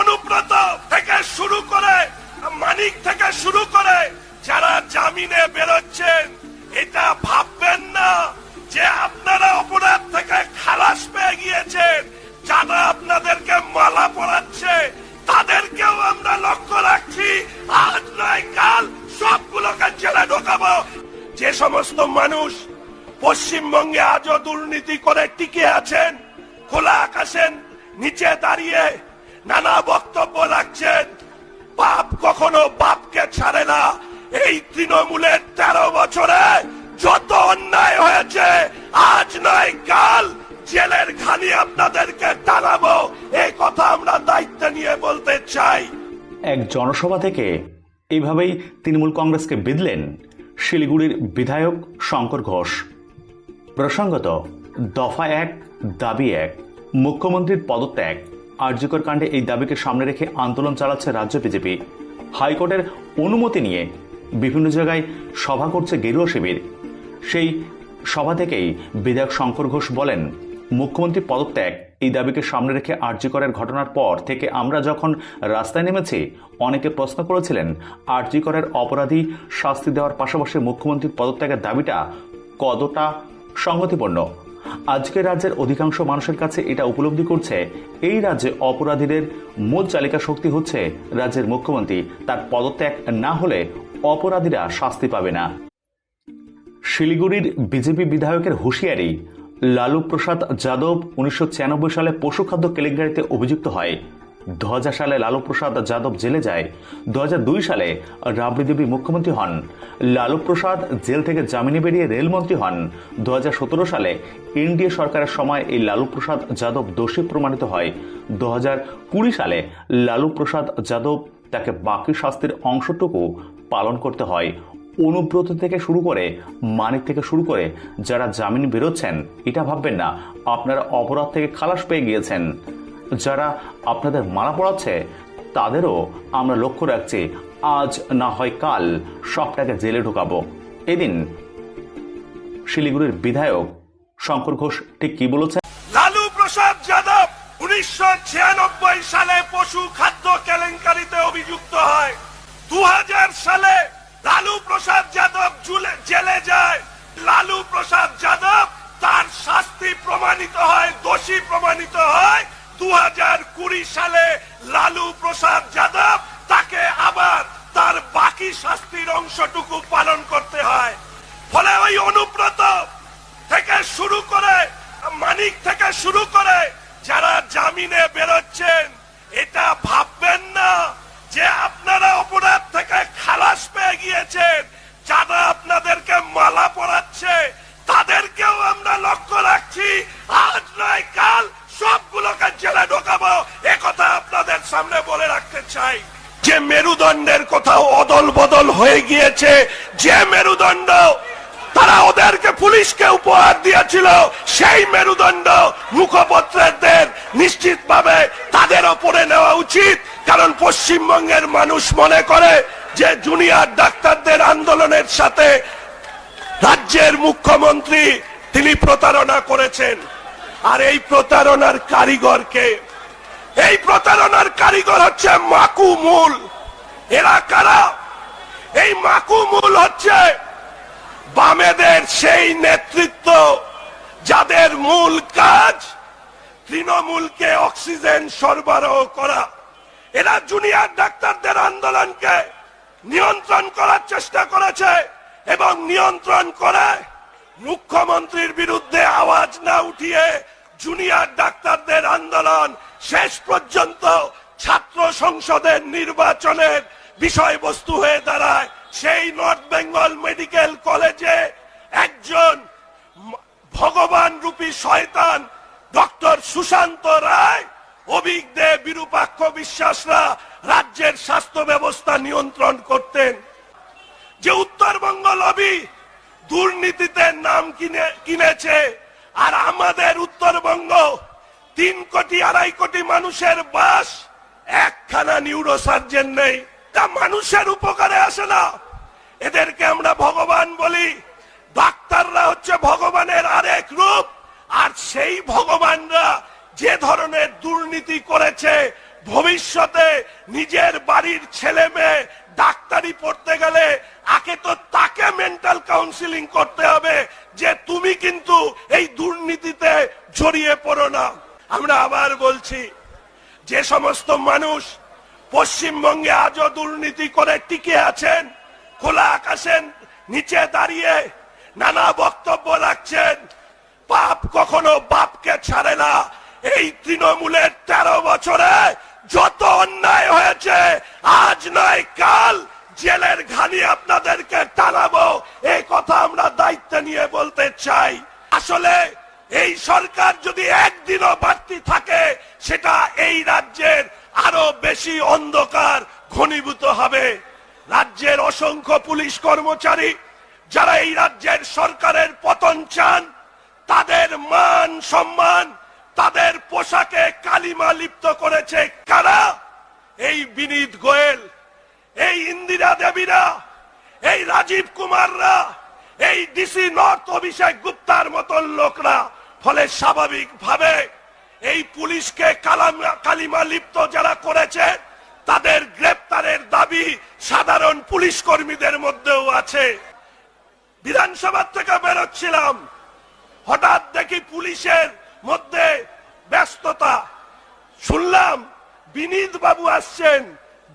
অনুব্রত থেকে শুরু করে, মানিক থেকে শুরু করে, যারা জামিনে বেরোচ্ছেন, এটা ভাববেন না যে আপনারা অপরাধ থেকে খালাস পেয়ে গিয়েছেন, যারা আপনাদেরকে মালা পরাচ্ছে, তাদেরকেও আমরা লক্ষ্য রাখছি। আজ নয়, কাল সবগুলোকে জেলে ঢোকাবো। যে সমস্ত মানুষ পশ্চিমবঙ্গে আজও দুর্নীতি করে টিকে আছেন, খোলা আকাশের নিচে দাঁড়িয়ে নানা বক্তব্য রাখছেন। বাপ কখনো বাপকে ছাড়ে না। এই তৃণমূলের তেরো বছরে যত অন্যায় হয়েছে, আজ নয়, কাল জেলের খালি আপনাদেরকে টানাবো। এই কথা আমরা দায়িত্ব নিয়ে বলতে চাই। এক জনসভা থেকে এইভাবেই তৃণমূল কংগ্রেসকে বিদলেন শিলিগুড়ির বিধায়ক শঙ্কর ঘোষ। প্রসঙ্গত, দফা এক, দাবি এক, মুখ্যমন্ত্রীর পদত্যাগ। আর্যকর কাণ্ডে এই দাবিকে সামনে রেখে আন্দোলন চালাচ্ছে রাজ্য বিজেপি। হাইকোর্টের অনুমতি নিয়ে বিভিন্ন জায়গায় সভা করছে গেরুয়া শিবির। সেই সভা থেকেই বিধায়ক শঙ্কর ঘোষ বলেন, মুখ্যমন্ত্রী পদত্যাগ। এই দাবিকে সামনে রেখে আর্যিকরের ঘটনার পর থেকে আমরা যখন রাস্তায় নেমেছি, অনেকে প্রশ্ন করেছিলেন আর্যিকরের অপরাধী শাস্তি দেওয়ার পাশাপাশি মুখ্যমন্ত্রীর পদত্যাগের দাবিটা কতটা সংগতিপূর্ণ? আজকে রাজ্যের অধিকাংশ মানুষের কাছে এটা উপলব্ধি করছে, এই রাজ্যে অপরাধীদের মূল চালিকা শক্তি হচ্ছে রাজ্যের মুখ্যমন্ত্রী। তার পদত্যাগ না হলে অপরাধীরা শাস্তি পাবে না। শিলিগুড়ির বিজেপি বিধায়কের হুঁশিয়ারি, লালু প্রসাদ যাদব উনিশশো ছিয়ানব্বই সালে পশু খাদ্য কেলেঙ্কারিতে অভিযুক্ত হয়। দু হাজার সালে লালু প্রসাদ যাদব জেলে যায়, দু দুই সালে রাবড়ি দেবী মুখ্যমন্ত্রী হন। লালু প্রসাদ জেল থেকে জামিনে বেরিয়ে রেলমন্ত্রী হন। দু হাজার সতেরো সালে এনডিএ সরকারের সময় এই লালু প্রসাদ যাদব দোষী প্রমাণিত হয়। দু হাজার কুড়ি সালে লালু প্রসাদ যাদব তাকে বাকি শাস্তির অংশটুকু পালন করতে হয়। অনুব্রত থেকে শুরু করে মানিক থেকে শুরু করে যারা জামিন বেরোচ্ছেন, এটা ভাববেন না। আপনারা অপরাধ থেকে খালাস পেয়ে গিয়েছেন। যারা আপনাদের মারা পড়াচ্ছে, তাদেরও আমরা লক্ষ্য রাখছি, আজ না হয় কাল সবটাকে জেলে ঢোকাবো। এদিন শিলিগুড়ির বিধায়ক শঙ্কর ঘোষ ঠিক কি বলেছেন? লালু প্রসাদ যাদব উনিশশো সালে পশু খাদ্য কেলেঙ্কারিতে অভিযুক্ত হয়। দু হাজার সালে লালু প্রসাদ যাদব জেলে যায়। লালু প্রসাদ যাদব তার শাস্তি প্রমাণিত হয়, দোষী প্রমাণিত হয় দু হাজার কুড়ি সালে লালু প্রসাদ যাদব তাকে আবার তার বাকি শাস্তির অংশটুকু পালন করতে হয়। ফলে ওই অনুব্রত থেকে শুরু করে, মানিক থেকে শুরু করে যারা জামিনে বেরোচ্ছেন, এটা ভাববেন না যে আপনারা অপরাধ থেকে খালাস পেয়ে গিয়েছেন। যারা আপনাদেরকে মালা পরাচ্ছে তাদেরকেও আমরা লক্ষ্য রাখছি আজ নয় কাল সবগুলোকে জেলে ঢোকাবো এ কথা আপনাদের সামনে বলে রাখতে চাই যে মেরুদণ্ডের কোথাও অদল বদল হয়ে গিয়েছে, যে মেরুদণ্ড তারা ওদেরকে পুলিশকে উপহার দিয়েছিল, সেই মেরুদণ্ড মুখপত্রের নিশ্চিতভাবে তাদের ওপরে নেওয়া উচিত। কারণ পশ্চিমবঙ্গের মানুষ মনে করে যে জুনিয়র ডাক্তারদের আন্দোলনের সাথে রাজ্যের মুখ্যমন্ত্রী তিনি প্রতারণা করেছেন। আর এই প্রতারণার কারিগরকে এই প্রতারণার কারিগর হচ্ছে মাকুমুল এরা কারা? এই মাকুমুল হচ্ছে বামেদের সেই নেতৃত্ব যাদের মূল কাজ তৃণমূলকে অক্সিজেন সরবরাহ করা। এরা জুনিয়র ডাক্তারদের আন্দোলনকে নিয়ন্ত্রণ করার চেষ্টা করেছে এবং নিয়ন্ত্রণ করে মুখ্যমন্ত্রীর বিরুদ্ধে আওয়াজ না উঠিয়ে জুনিয়র ডাক্তারদের আন্দোলন শেষ পর্যন্ত ছাত্র সংসদের নির্বাচনের বিষয়বস্তু হয়ে দাঁড়ায় সেই নর্থ বেঙ্গল মেডিকেল কলেজে একজন ভগবান রূপী শয়তান ডক্টর সুশান্ত রায় অভিজ্ঞ বিরূপাক্ষ বিশ্বাসরা রাজ্যের স্বাস্থ্য ব্যবস্থা নিয়ন্ত্রণ করতেন। যে উত্তরবঙ্গ লবি দুর্নীতিতে নাম কিনে কিনেছে, আর আমাদের উত্তরবঙ্গ তিন কোটি, আড়াই কোটি মানুষের বাস, একখানা নিউরোসার্জেন নেই। তা মানুষের উপকারে আসে না। এদেরকে আমরা ভগবান বলি। ডাক্তাররা হচ্ছে ভগবানের আরেক রূপ, আর সেই ভগবানরা যে ধরনের দুর্নীতি করেছে, ভবিষ্যতে নিজের বাড়ির ছেলে মেয়ে ডাক্তারি পড়তে গেলে আগে তো তাকে মেন্টাল কাউন্সিলিং করতে হবে, যে তুমি কিন্তু এই দুর্নীতিতে জড়িয়ে পড়ো না। আমরা আবার বলছি, যে সমস্ত মানুষ পশ্চিমবঙ্গে আজও দুর্নীতি করে টিকে আছেন, খোলা আকাশের নিচে দাঁড়িয়ে নানা বক্তব্য রাখছেন, পাপ কখনো বাপকে ছাড়ে না। এই তৃণমূলের তেরো বছরে যত অন্যায় হয়েছে, আজ নয়, কাল জেলের ঘানি আপনাদেরকে টানাবো এই কথা আমরা দায়িত্ব নিয়ে বলতে চাই আসলে এই সরকার যদি একদিনও বাড়তি থাকে সেটা এই রাজ্যের আরও বেশি অন্ধকার ঘনীভূত হবে রাজ্যের অসংখ্য পুলিশ কর্মচারী যারা এই রাজ্যের সরকারের পতন চান, তাদের মান সম্মান, তাদের পোশাকে কালিমা লিপ্ত করেছে কারা? এই বিনীত গোয়েল, এই ইন্দিরা দেবীরা, এই রাজীব কুমাররা, এই ডিসি নর্থ অভিষেক গুপ্তার মতন লোকরা, ফলে স্বাভাবিক ভাবে এই পুলিশকে কালিমা লিপ্ত যারা করেছে, তাদের গ্রেপ্তারের দাবি সাধারণ পুলিশ কর্মীদের মধ্যেও আছে। বিধানসভা থেকে বেরোচ্ছিলাম। হঠাৎ দেখি পুলিশের মধ্যে ব্যস্ততা। শুনলাম বিনীত বাবু আসছেন,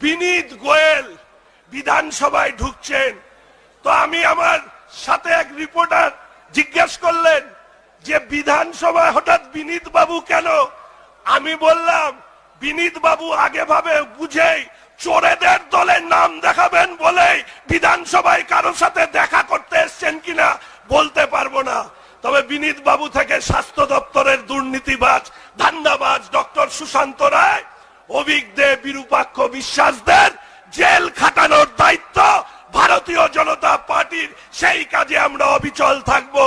বিনীত গোয়েল বিধানসভায় ঢুকছেন। তো আমি আমার সাথে এক রিপোর্টার জিজ্ঞেস করলেন যে, বিধানসভায় হঠাৎ বিনীত বাবু কেন? আমি বললাম, বিনীত বাবু আগে ভাবে বুঝেই চোরেদের দলের নাম দেখাবেন বলেই বিধানসভায় কারোর সাথে দেখা করতে এসছেন কিনা বলতে পারব না। তবে বিনীত বাবু থেকে স্বাস্থ্য দপ্তরের দুর্নীতিবাজ, ধান্দাবাজ ডক্টর সুশান্ত রায়, অভিজ্ঞ বিরূপাক্ষ বিশ্বাসদের জেল খাটানোর দায়িত্ব ভারতীয় জনতা পার্টির, সেই কাজে আমরা অবিচল থাকব।